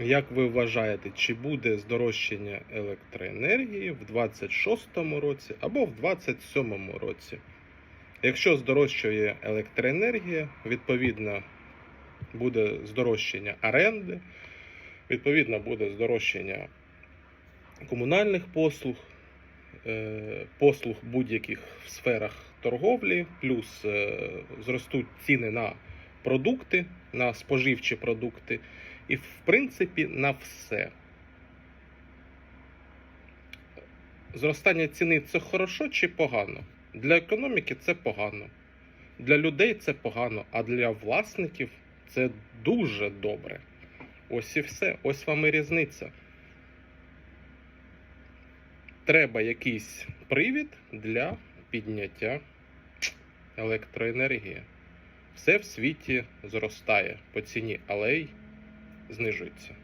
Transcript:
Як ви вважаєте, чи буде здорожчання електроенергії в 26-му році або в 27-му році? Якщо здорожчує електроенергія, відповідно буде здорожчання оренди, відповідно буде здорожчання комунальних послуг, е, послуг будь-яких в сферах торговлі, плюс е, зростуть ціни на продукти, на споживчі продукти і, в принципі, на все. Зростання ціни це хорошо чи погано? Для економіки це погано. Для людей це погано, а для власників це дуже добре. Ось і все. Ось вам і різниця. Треба якийсь привід для підняття електроенергії. Все в світі зростає по ціні, але й знижується.